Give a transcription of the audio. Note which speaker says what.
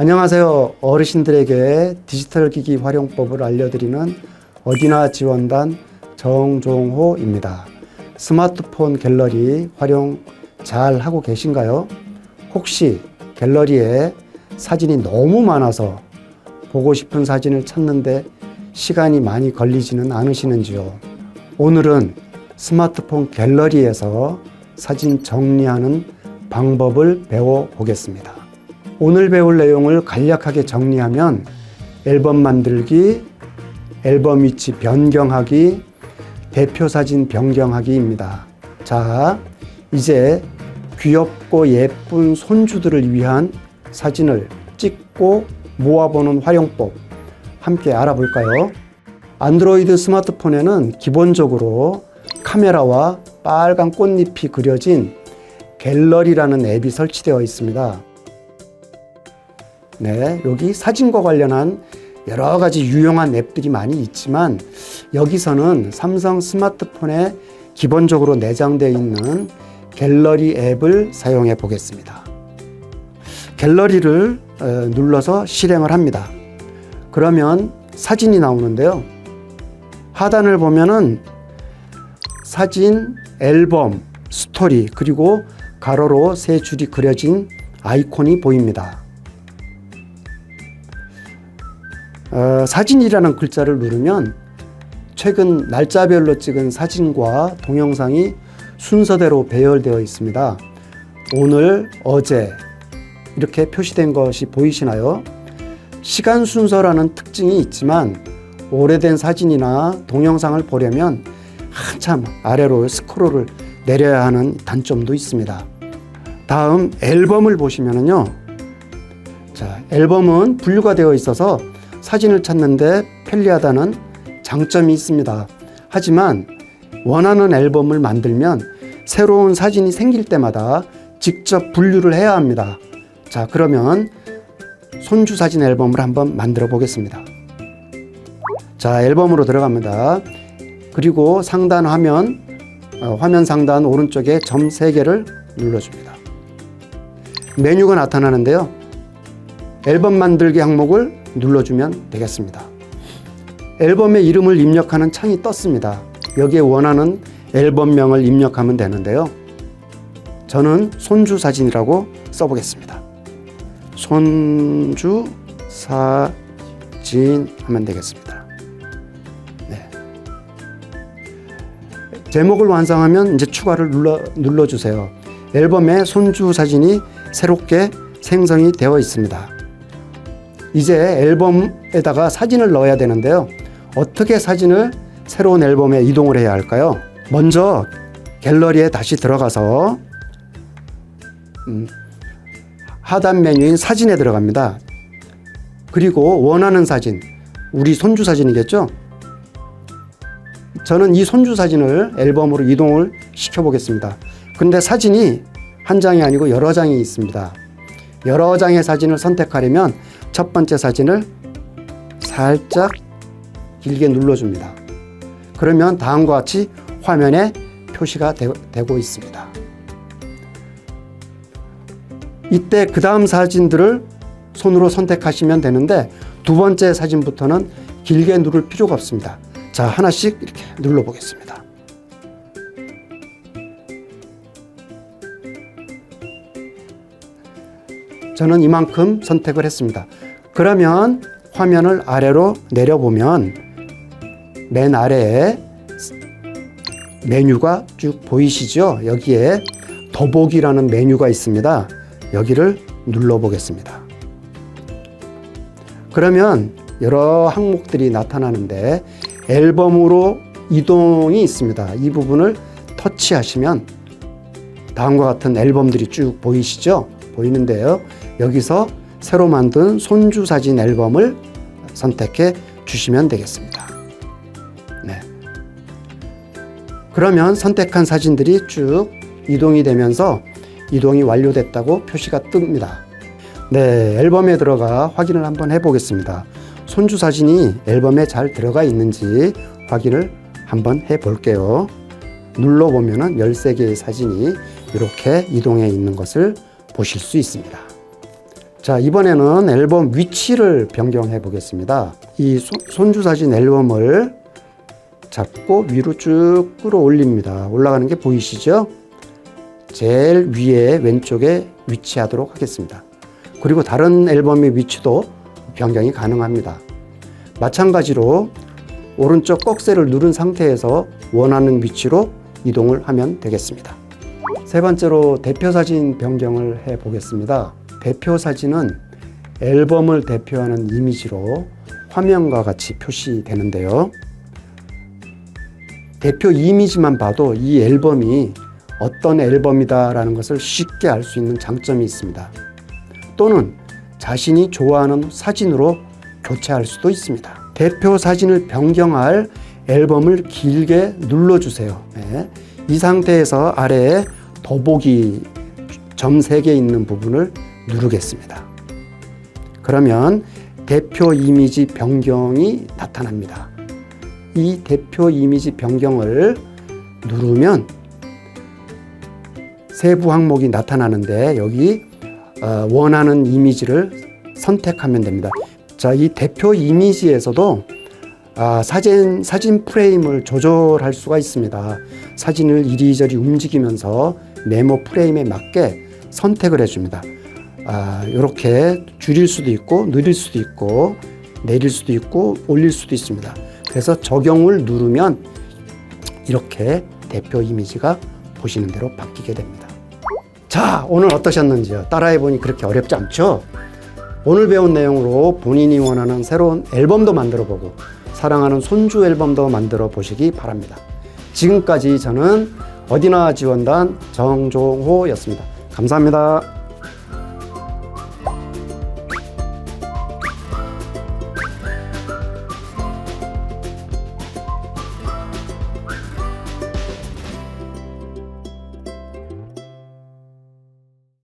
Speaker 1: 안녕하세요. 어르신들에게 디지털 기기 활용법을 알려드리는 어디나 지원단 정종호입니다. 스마트폰 갤러리 활용 잘 하고 계신가요? 혹시 갤러리에 사진이 너무 많아서 보고 싶은 사진을 찾는데 시간이 많이 걸리지는 않으시는지요? 오늘은 스마트폰 갤러리에서 사진 정리하는 방법을 배워보겠습니다. 오늘 배울 내용을 간략하게 정리하면 앨범 만들기, 앨범 위치 변경하기, 대표 사진 변경하기입니다. 자, 이제 귀엽고 예쁜 손주들을 위한 사진을 찍고 모아보는 활용법 함께 알아볼까요? 안드로이드 스마트폰에는 기본적으로 카메라와 빨간 꽃잎이 그려진 갤러리라는 앱이 설치되어 있습니다. 네, 여기 사진과 관련한 여러 가지 유용한 앱들이 많이 있지만 여기서는 삼성 스마트폰에 기본적으로 내장되어 있는 갤러리 앱을 사용해 보겠습니다. 갤러리를 어, 눌러서 실행을 합니다. 그러면 사진이 나오는데요. 하단을 보면은 사진, 앨범, 스토리, 그리고 가로로 세 줄이 그려진 아이콘이 보입니다. 어, 사진이라는 글자를 누르면 최근 날짜별로 찍은 사진과 동영상이 순서대로 배열되어 있습니다. 오늘, 어제 이렇게 표시된 것이 보이시나요? 시간 순서라는 특징이 있지만 오래된 사진이나 동영상을 보려면 한참 아래로 스크롤을 내려야 하는 단점도 있습니다. 다음 앨범을 보시면은요. 자, 앨범은 분류가 되어 있어서 사진을 찾는데 편리하다는 장점이 있습니다. 하지만 원하는 앨범을 만들면 새로운 사진이 생길 때마다 직접 분류를 해야 합니다. 자, 그러면 손주 사진 앨범을 한번 만들어 보겠습니다. 자, 앨범으로 들어갑니다. 그리고 상단 화면, 어, 화면 상단 오른쪽에 점 3개를 눌러줍니다. 메뉴가 나타나는데요. 앨범 만들기 항목을 눌러주면 되겠습니다. 앨범의 이름을 입력하는 창이 떴습니다. 여기에 원하는 앨범명을 입력하면 되는데요. 저는 손주 사진이라고 써보겠습니다. 손주 사진 하면 되겠습니다. 네. 제목을 완성하면 이제 추가를 눌러, 눌러주세요. 앨범에 손주 사진이 새롭게 생성이 되어 있습니다. 이제 앨범에다가 사진을 넣어야 되는데요. 어떻게 사진을 새로운 앨범에 이동을 해야 할까요? 먼저 갤러리에 다시 들어가서 음, 하단 메뉴인 사진에 들어갑니다. 그리고 원하는 사진, 우리 손주 사진이겠죠? 저는 이 손주 사진을 앨범으로 이동을 시켜 보겠습니다. 근데 사진이 한 장이 아니고 여러 장이 있습니다. 여러 장의 사진을 선택하려면 첫 번째 사진을 살짝 길게 눌러줍니다. 그러면 다음과 같이 화면에 표시가 되, 고 있습니다. 이때 그 다음 사진들을 손으로 선택하시면 되는데 두 번째 사진부터는 길게 누를 필요가 없습니다. 자, 하나씩 이렇게 눌러 보겠습니다. 저는 이만큼 선택을 했습니다. 그러면 화면을 아래로 내려보면 맨 아래에 메뉴가 쭉 보이시죠? 여기에 더보기라는 메뉴가 있습니다. 여기를 눌러 보겠습니다. 그러면 여러 항목들이 나타나는데 앨범으로 이동이 있습니다. 이 부분을 터치하시면 다음과 같은 앨범들이 쭉 보이시죠? 보이는데요. 여기서 새로 만든 손주 사진 앨범을 선택해 주시면 되겠습니다. 네. 그러면 선택한 사진들이 쭉 이동이 되면서 이동이 완료됐다고 표시가 뜹니다. 네, 앨범에 들어가 확인을 한번 해보겠습니다. 손주 사진이 앨범에 잘 들어가 있는지 확인을 한번 해볼게요. 눌러보면 13개의 사진이 이렇게 이동해 있는 것을 보실 수 있습니다. 자, 이번에는 앨범 위치를 변경해 보겠습니다. 이 손- 손주 사진 앨범을 잡고 위로 쭉 끌어올립니다. 올라가는 게 보이시죠? 제일 위에 왼쪽에 위치하도록 하겠습니다. 그리고 다른 앨범의 위치도 변경이 가능합니다. 마찬가지로 오른쪽 꺽쇠를 누른 상태에서 원하는 위치로 이동을 하면 되겠습니다. 세 번째로 대표 사진 변경을 해 보겠습니다. 대표 사진은 앨범을 대표하는 이미지로 화면과 같이 표시되는데요. 대표 이미지만 봐도 이 앨범이 어떤 앨범이다라는 것을 쉽게 알 수 있는 장점이 있습니다. 또는 자신이 좋아하는 사진으로 교체할 수도 있습니다. 대표 사진을 변경할 앨범을 길게 눌러주세요. 네. 이 상태에서 아래에 더보기 점 3개 있는 부분을 누르겠습니다. 그러면 대표 이미지 변경이 나타납니다. 이 대표 이미지 변경을 누르면 세부 항목이 나타나는데 여기 어, 원하는 이미지를 선택하면 됩니다. 자, 이 대표 이미지에서도 아, 사진 사진 프레임을 조절할 수가 있습니다. 사진을 이리저리 움직이면서 메모 프레임에 맞게 선택을 해줍니다. 아, 이렇게 줄일 수도 있고 느릴 수도 있고 내릴 수도 있고 올릴 수도 있습니다. 그래서 적용을 누르면 이렇게 대표 이미지가 보시는 대로 바뀌게 됩니다. 자, 오늘 어떠셨는지요? 따라해 보니 그렇게 어렵지 않죠? 오늘 배운 내용으로 본인이 원하는 새로운 앨범도 만들어 보고 사랑하는 손주 앨범도 만들어 보시기 바랍니다. 지금까지 저는 어디나 지원단 정종호였습니다. 감사합니다.